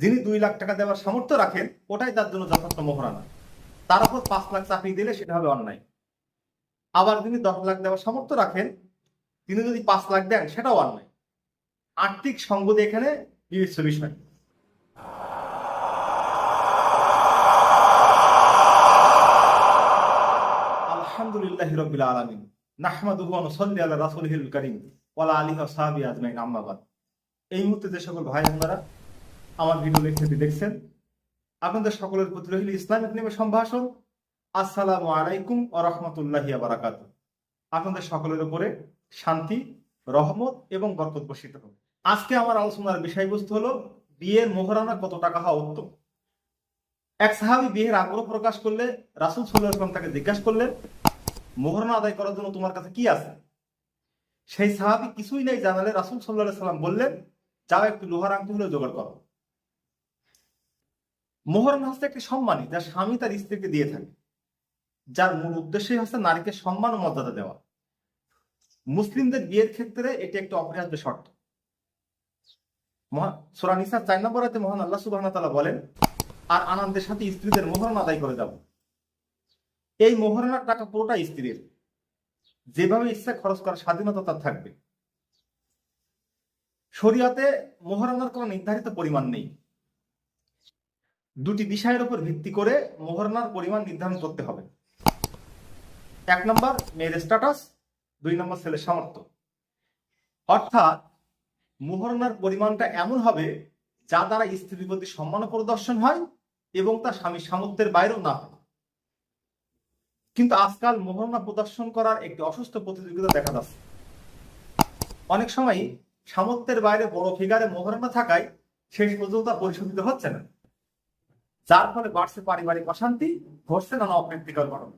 যিনি দুই লাখ টাকা দেওয়ার সামর্থ্য রাখেন, ওটাই তার জন্য যথার্থ মোহরানা। তার উপর পাঁচ লাখ চাকরি দিলে সেটা হবে অন্যায়। আবার যিনি দশ লাখ দেওয়ার সামর্থ্য রাখেন, তিনি যদি পাঁচ লাখ দেন, সেটাও অন্যায়। আর্থিক সঙ্গতি এখানে বিবেচ্য বিষয়। আলহামদুলিল্লাহ আলমিন। নাহমাদুহু ওয়া নুসাল্লি আলা রাসূলিহিল কারীম। ওয়া আলা আলিহি আজমাইন। আম্মা এই মুহূর্তে যে সকল ভাই বোনেরা আমার ভিডিও লেকচারটি দেখছেন। আপনাদের সকলের প্রতি রহিল ইসলামিক নেমে সম্ভাষণ। আসসালামু আলাইকুম ওয়া রাহমাতুল্লাহি ওয়া আপনাদের সকলের উপরে শান্তি, রহমত এবং বরকত বর্ষিত হোক। আজকে আমার আলোচনার বিষয়বস্তু হলো, বিয়ের মোহরানা কত টাকা হওয়া উত্তম? এক সাহাবি বিয়ের আগ্রহ প্রকাশ করলে, রাসুল সাল্লাহ আসলাম তাকে জিজ্ঞাসা করলেন, মোহরানা আদায় করার জন্য তোমার কাছে কি আছে? সেই সাহাবি কিছুই নাই জানালে রাসুল সাল্লাহ সাল্লাম বললেন, যাও একটু লোহার আংটি হলে জোগাড় করো। মোহরানা হচ্ছে একটি সম্মানই যা স্বামী তার স্ত্রীকে দিয়ে থাকে। যার মূল উদ্দেশ্যই হচ্ছে নারীকে সম্মান ও মর্যাদা দেওয়া। মুসলিমদের বিয়ের ক্ষেত্রে এটি একটি অপরিহার্য শর্ত। সোরা নিসার চার নম্বর মহান আল্লাহ সুবাহ বলেন, আর আনন্দের সাথে স্ত্রীদের মোহরানা আদায় করে দেব এই মোহরানার টাকা পুরোটা স্ত্রীর। যেভাবে ইচ্ছা খরচ করার স্বাধীনতা তার থাকবে। শরিয়াতে মোহরানার কোনো নির্ধারিত পরিমাণ নেই। দুটি বিষয়ের উপর ভিত্তি করে মোহরনার পরিমাণ নির্ধারণ করতে হবে। এক নম্বর মেয়ের স্ট্যাটাস দুই নম্বর, ছেলের সামর্থ্য। অর্থাৎ মোহরনার পরিমাণটা এমন হবে যা দ্বারা স্ত্রীর প্রতি সম্মান প্রদর্শন হয় এবং তার স্বামীর সামর্থ্যের বাইরেও না হয়। কিন্তু আজকাল মোহরনা প্রদর্শন করার একটি অসুস্থ প্রতিযোগিতা দেখা যাচ্ছে। অনেক সময় সামর্থ্যের বাইরে বড় ফিগারে মোহরণা থাকায় শেষ পর্যন্ত পরিশোধিত হচ্ছে না। যার ফলে বাড়ছে পারিবারিক অশান্তি, ঘটছে নানা অপ্রীতিকর ঘটনা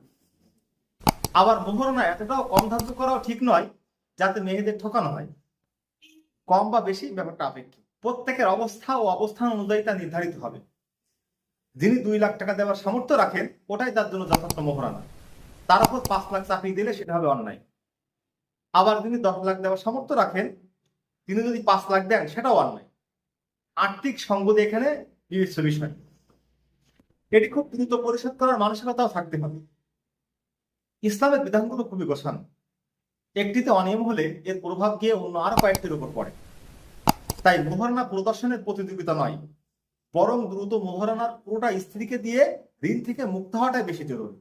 আবার মোহরণা এতটাও কম ধার্য করাও ঠিক নয়, যাতে মেয়েদের ঠকানো হয়। কম বা বেশি ব্যাপারটা আপেক্ষিক। প্রত্যেকের অবস্থা ও অবস্থান অনুযায়ী তা নির্ধারিত হবে। যিনি দুই লাখ টাকা দেওয়ার সামর্থ্য রাখেন, ওটাই তার জন্য যথার্থ মোহরানা তার উপর পাঁচ লাখ চাকরি দিলে সেটা হবে অন্যায়। আবার যিনি দশ লাখ দেওয়ার সামর্থ্য রাখেন, তিনি যদি পাঁচ লাখ দেন, সেটাও অন্যায়। আর্থিক সঙ্গতি এখানে বিবেচ্য বিষয়। এটি খুব দ্রুত পরিশোধ করার মানসিকতাও থাকতে হবে। ইসলামের বিধানগুলো খুবই গোছানো। একটিতে অনিয়ম হলে এর প্রভাব গিয়ে অন্য আরও কয়েকটির উপর পড়ে। তাই মোহরানা প্রদর্শনের প্রতিযোগিতা নয়, বরং দ্রুত মোহরানার পুরোটা স্ত্রীকে দিয়ে ঋণ থেকে মুক্ত হওয়াটাই বেশি জরুরি।